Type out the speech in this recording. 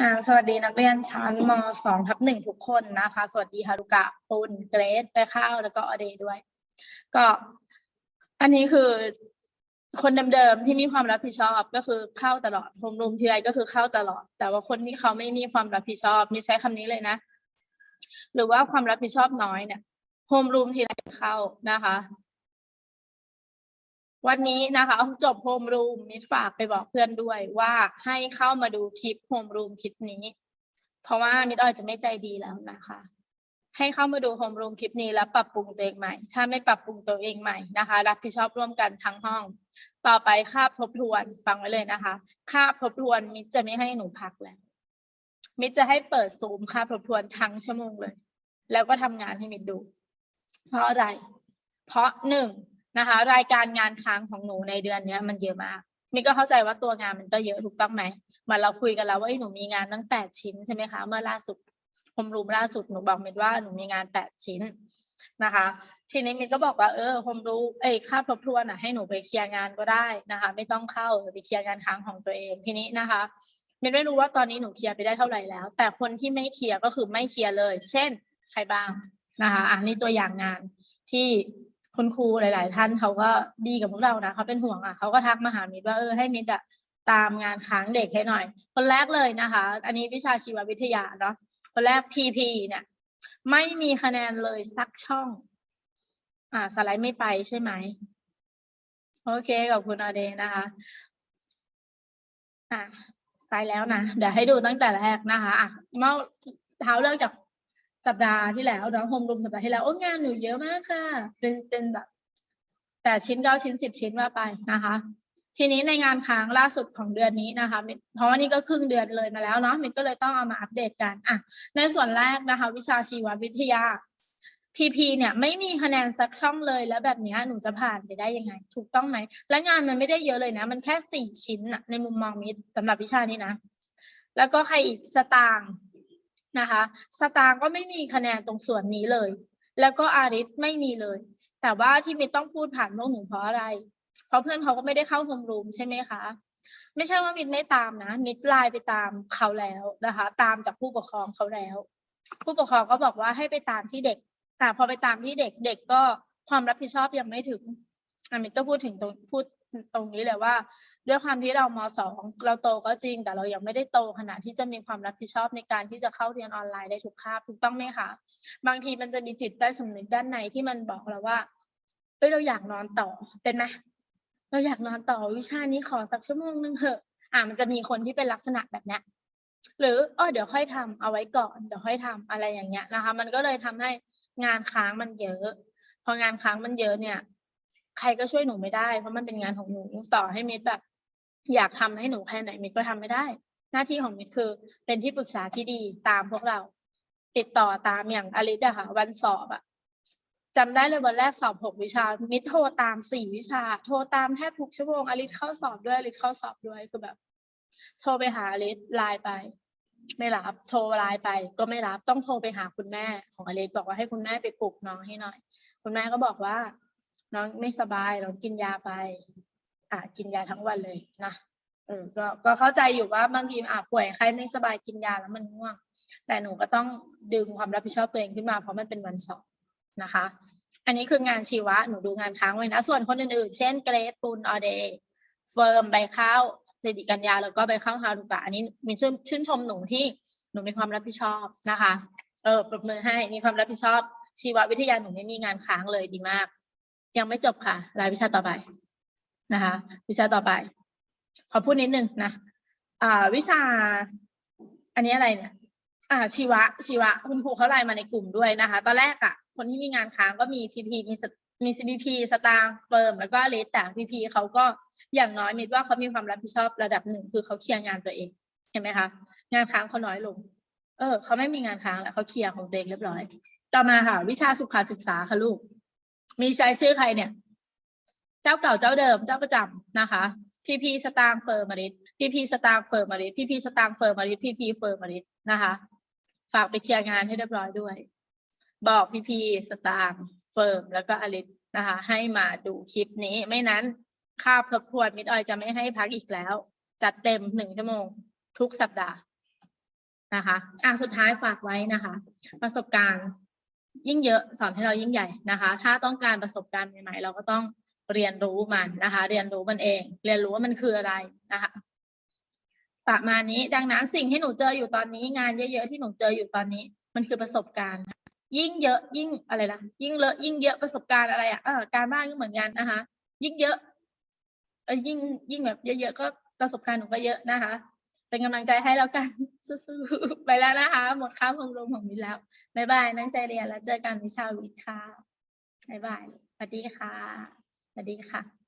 อ่าสวัสดีนักเรียนชั้นมสองทับหนึ่งทุกคนนะคะ สวัสดีฮารุกะปุนเกรซไปข้าวแล้วก็อเดย์ด้วย ก็ อันนี้คือคนเดิมๆที่มีความรับผิดชอบก็คือเข้าตลอดโฮมรูมทีไรก็คือเข้าตลอด แต่ว่าคนที่เขาไม่มีความรับผิดชอบมีใช้คำนี้เลยนะ หรือว่าความรับผิดชอบน้อยเนี่ยโฮมรูมทีไรเข้านะคะ วันนี้นะคะจบโฮมรูมมิตรฝากไปบอกเพื่อนด้วยว่าให้เข้ามาดูคลิปโฮมรูมคลิปนี้ เพราะว่ามิตรออยจะไม่ใจดีแล้วนะคะ ให้เข้ามาดูโฮมรูมคลิปนี้แล้วปรับปรุงตัวเองใหม่ ถ้าไม่ปรับปรุงตัวเองใหม่นะคะ รับผิดชอบร่วมกันทั้งห้อง ต่อไปค่าทบทวนฟังไว้เลยนะคะ ค่าทบทวนมิตรจะไม่ให้หนูพักแล้ว มิตรจะให้เปิดซูมค่าทบทวนทั้งชั่วโมงเลย แล้วก็ทำงานให้มิตรดู เพราะอะไร เพราะหนึ่ง นะคะ รายการงานค้างของหนูในเดือนเนี้ยมันเยอะมากมิตรก็เข้าใจว่าตัวงานมันก็เยอะถูกต้องไหมเหมือนเราคุยกันแล้วว่าเอ้หนูมีงานตั้งแปดชิ้นใช่ไหมคะ เมื่อล่าสุดผมรูมล่าสุดหนูบอกมิตรว่าหนูมีงานแปดชิ้นนะคะทีนี้มิตรก็บอกว่าเออผมรู้เอ้ค่าทบทวนอะให้หนูไปเคลียร์งานก็ได้นะคะ ไม่ต้องเข้าไปเคลียร์งานค้างของตัวเองทีนี้นะคะมิตรไม่รู้ว่าตอนนี้หนูเคลียร์ไปได้เท่าไหร่แล้ว แต่คนที่ไม่เคลียร์ก็คือไม่เคลียร์เลย เช่น ใครบ้างนะคะ อะนี่ตัวอย่างงานที่ คุณครูหลาย ๆ ท่านเขาก็ดีกับพวกเรานะเขาเป็นห่วงอะเขาก็ทักมาหามิตรว่าเออให้มิตรอะตามงานค้างเด็กให้หน่อย คนแรกเลยนะคะ อันนี้วิชาชีววิทยาเนาะคนแรก PP เนี่ย ไม่มีคะแนนเลยสักช่อง อ่าสไลด์ไม่ไปใช่ไหมโอเคขอบคุณอเดนะคะอะไปแล้วนะเดี๋ยวให้ดูตั้งแต่แรกนะคะอะเมื่อเท้าเลิกจาก สัปดาห์ที่แล้วเนาะโฮมรูมสัปดาห์ที่แล้วโอ้งานหนูเยอะมากค่ะ เป็นเป็นแบบแปดชิ้นเก้าชิ้นสิบชิ้นว่าไปนะคะ ทีนี้ในงานค้างล่าสุดของเดือนนี้นะคะเพราะว่านี่ก็ครึ่งเดือนเลยมาแล้วเนาะมินก็เลยต้องเอามาอัปเดตกันอะในส่วนแรกนะคะ วิชาชีววิทยา PP เนี่ยไม่มีคะแนนสักช่องเลยแล้วแบบนี้หนูจะผ่านไปได้ยังไง ถูกต้องไหม และงานมันไม่ได้เยอะเลยนะ มันแค่สี่ชิ้นอะในมุมมองมิตรสำหรับวิชานี้นะ แล้วก็ใครอีกสตาง นะคะ สตางก็ไม่มีคะแนนตรงส่วนนี้เลย แล้วก็อาริสไม่มีเลย แต่ว่าที่มิตรต้องพูดผ่านพวกหนูเพราะอะไร เพราะเพื่อนเขาก็ไม่ได้เข้าโฮมรูมใช่ไหมคะ ไม่ใช่ว่ามิตไม่ตามนะ มิตไลน์ไปตามเขาแล้วนะคะ ตามจากผู้ปกครองเขาแล้ว ผู้ปกครองก็บอกว่าให้ไปตามที่เด็ก แต่พอไปตามที่เด็กเด็กก็ความรับผิดชอบยังไม่ถึงอามิตก็พูดถึงตรงพูดตรงนี้เลยว่า ด้วยความที่เรามสองเราโตก็จริง แต่เรายังไม่ได้โตขนาดที่จะมีความรับผิดชอบในการที่จะเข้าเรียนออนไลน์ได้ทุกคาบถูกต้องไหมคะบางทีมันจะมีจิตใต้สำนึกด้านในที่มันบอกเราว่าเอ้ยเราอยากนอนต่อเป็นไหมเราอยากนอนต่อวิชานี้ขอสักชั่วโมงนึงเถอะอ่ามันจะมีคนที่เป็นลักษณะแบบนี้หรืออ๋อเดี๋ยวค่อยทำเอาไว้ก่อนเดี๋ยวค่อยทำอะไรอย่างเงี้ยนะคะ มันก็เลยทำให้งานค้างมันเยอะ พองานค้างมันเยอะเนี่ย ใครก็ช่วยหนูไม่ได้ เพราะมันเป็นงานของหนูต่อให้มิตรแบบ อยากทำให้หนูแค่ไหนมิตรก็ทำไม่ได้ หน้าที่ของมิตรคือ เป็นที่ปรึกษาที่ดีตามพวกเรา ติดต่อตามอย่างอลิสอะค่ะ วันสอบอะจำได้เลยวันแรกสอบหกวิชา มิตรโทรตามสี่วิชา โทรตามแทบทุกชั่วโมงอลิสเข้าสอบด้วยอลิสเข้าสอบด้วยคือแบบ โทรไปหาอลิสไลน์ไป ไม่รับ โทรไลน์ไป ก็ไม่รับต้องโทรไปหาคุณแม่ของอลิสบอกว่าให้คุณแม่ไปปลุกน้องให้หน่อย คุณแม่ก็บอกว่า น้องไม่สบายน้องกินยาไป อะกินยาทั้งวันเลยนะเออก็ก็เข้าใจอยู่ว่าบางทีอะป่วยใครไม่สบายกินยาแล้วมันง่วง แต่หนูก็ต้องดึงความรับผิดชอบตัวเองขึ้นมาเพราะมันเป็นวันสอบนะคะ อันนี้คืองานชีวะหนูดูงานค้างไว้นะ ส่วนคนอื่นๆ เช่นเกรดปูนออเดย์เฟิร์มใบข้าวสิริกัญญาแล้วก็ใบข้าวฮารุกะอันนี้มีชื่นชื่นชมหนูที่หนูมีความรับผิดชอบนะคะ เออปรบมือให้มีความรับผิดชอบชีววิทยาหนูไม่มีงานค้างเลยดีมาก ยังไม่จบค่ะ รายวิชาต่อไป นะคะ วิชาต่อไป ขอพูดนิดนึงนะอ่าวิชา อันนี้อะไรเนี่ยอ่าชีวะชีวะคุณครูเขาไลน์มาในกลุ่มด้วยนะคะ ตอนแรกอะ่ะ คนที่มีงานค้างก็มีพีพีมีมีซีพีพีสตางค์เฟิร์มแล้วก็เลสแต่พีพีเขาก็อย่างน้อยมิดว่าเขามีความรับผิดชอบระดับหนึ่งคือเขาเคลียร์งานตัวเองเห็นไหมคะงานค้างเขาน้อยลง เออเขาไม่มีงานค้างแล้วเขาเคลียร์ของตัวเองเรียบร้อย ต่อมาค่ะ วิชาสุขศึกษาค่ะลูก มีใช้ชื่อใครเนี่ย เจ้าเก่าเจ้าเดิมเจ้าประจำนะคะพีพีสตางเฟิร์มาริสพีพีสตางเฟิร์มาริสพีพีสตางเฟิร์มาริสพีพีเฟิร์มาริสนะคะ ฝากไปเคลียร์งานให้เรียบร้อยด้วย บอกพีพีสตางเฟิร์มแล้วก็อลิสนะคะ ให้มาดูคลิปนี้ไม่นั้นค่าทบทวนมิดออยจะไม่ให้พักอีกแล้ว จัดเต็มหนึ่งชั่วโมง ทุกสัปดาห์นะคะอะสุดท้ายฝากไว้นะคะ ประสบการณ์ยิ่งเยอะสอนให้เรายิ่งใหญ่นะคะ ถ้าต้องการประสบการณ์ใหม่ๆ เราก็ต้อง เรียนรู้มันนะคะ เรียนรู้มันเอง เรียนรู้ว่ามันคืออะไรนะคะ ประมาณนี้ดังนั้นสิ่งที่หนูเจออยู่ตอนนี้งานเยอะๆที่หนูเจออยู่ตอนนี้ มันคือประสบการณ์ ยิ่งเยอะยิ่งอะไรนะยิ่งเลอะยิ่งเยอะประสบการณ์อะไรอะเออการบ้านก็เหมือนกันนะคะ ยิ่งเยอะเออยิ่งยิ่งแบบเยอะๆก็ประสบการณ์หนูก็เยอะนะคะ เป็นกำลังใจให้แล้วกันสู้ๆไปแล้วนะคะ หมดค่าพงรวมของมิแล้วบ๊ายบายนั่งใจเรียนแล้วเจอกันวิชาวิทย์ค่ะบ๊ายบายสวัสดีค่ะ สวัสดีค่ะ